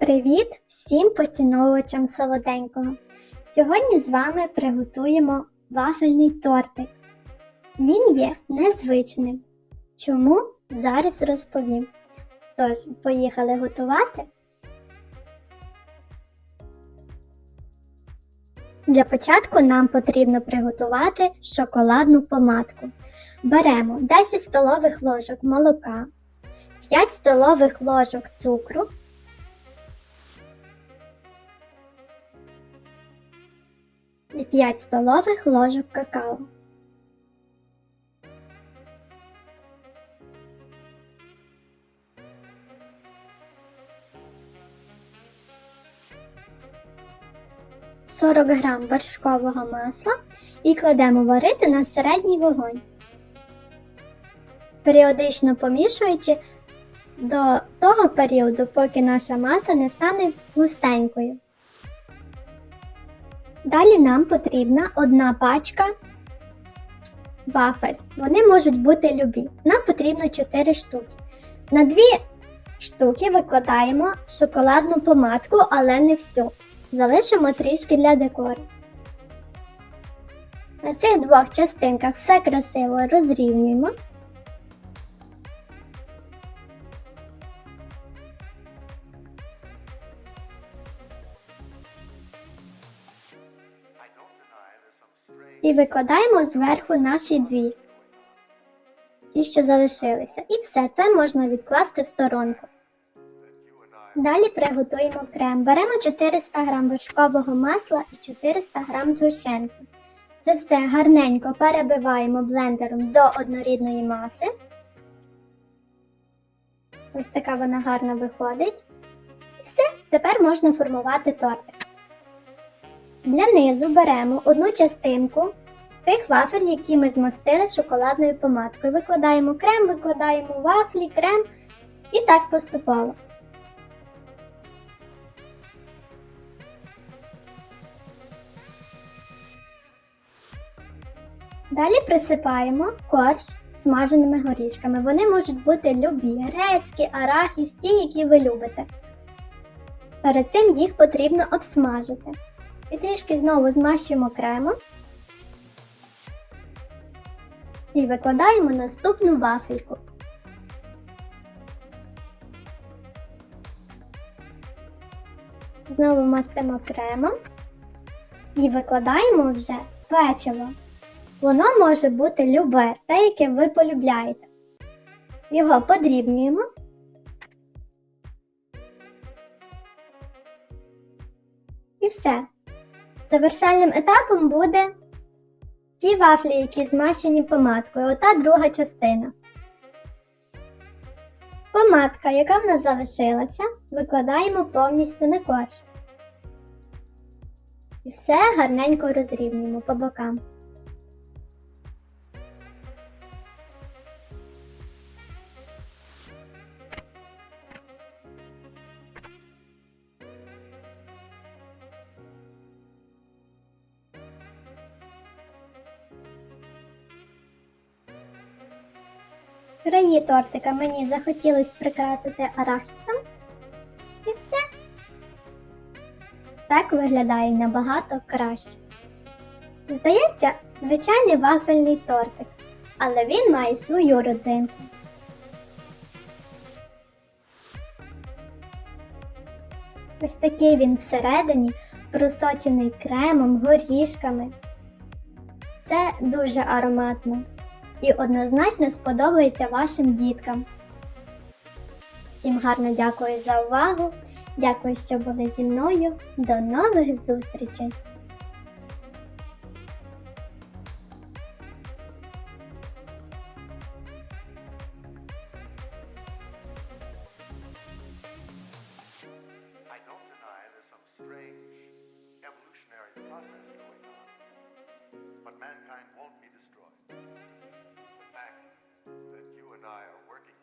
Привіт всім поціновувачам солоденького! Сьогодні з вами приготуємо вафельний тортик. Він є незвичним. Чому? Зараз розповім. Тож, поїхали готувати. Для початку нам потрібно приготувати шоколадну помадку. Беремо 10 столових ложок молока, 5 столових ложок цукру, і 5 столових ложок какао. Сорок грам вершкового масла і кладемо варити на середній вогонь, періодично помішуючи до того періоду, поки наша маса не стане густенькою. Далі нам потрібна одна пачка вафель. Вони можуть бути любі. Нам потрібно 4 штуки. На 2 штуки викладаємо шоколадну помадку, але не всю. Залишимо трішки для декору. На цих двох частинках все красиво розрівнюємо. І викладаємо зверху наші дві. Ті, що залишилися. І все це можна відкласти в сторонку. Далі приготуємо крем. Беремо 400 г вершкового масла і 400 г згущенки. Це все гарненько перебиваємо блендером до однорідної маси. Ось така вона гарно виходить. Все, тепер можна формувати тортик. Для низу беремо одну частинку тих вафель, які ми змастили шоколадною помадкою. Викладаємо крем, викладаємо вафлі, крем і так поступово. Далі присипаємо корж смаженими горішками. Вони можуть бути любі, грецькі, арахіс, ті, які ви любите. Перед цим їх потрібно обсмажити. І трішки знову змащуємо кремом і викладаємо наступну вафельку. Знову мастимо кремом і викладаємо вже печиво. Воно може бути любе, те, яке ви полюбляєте. Його подрібнюємо. І все. Завершальним етапом буде ті вафлі, які змащені помадкою, ота друга частина. Помадка, яка в нас залишилася, викладаємо повністю на корж. І все гарненько розрівнюємо по бокам. Краї тортика мені захотілося прикрасити арахісом. І все. Так виглядає набагато краще. Здається, звичайний вафельний тортик, але він має свою родзинку. Ось такий він всередині, просочений кремом, горішками. Це дуже ароматно і однозначно сподобається вашим діткам. Всім гарно дякую за увагу. Дякую, що були зі мною. До нових зустрічей! Mankind won't be destroyed. desire working.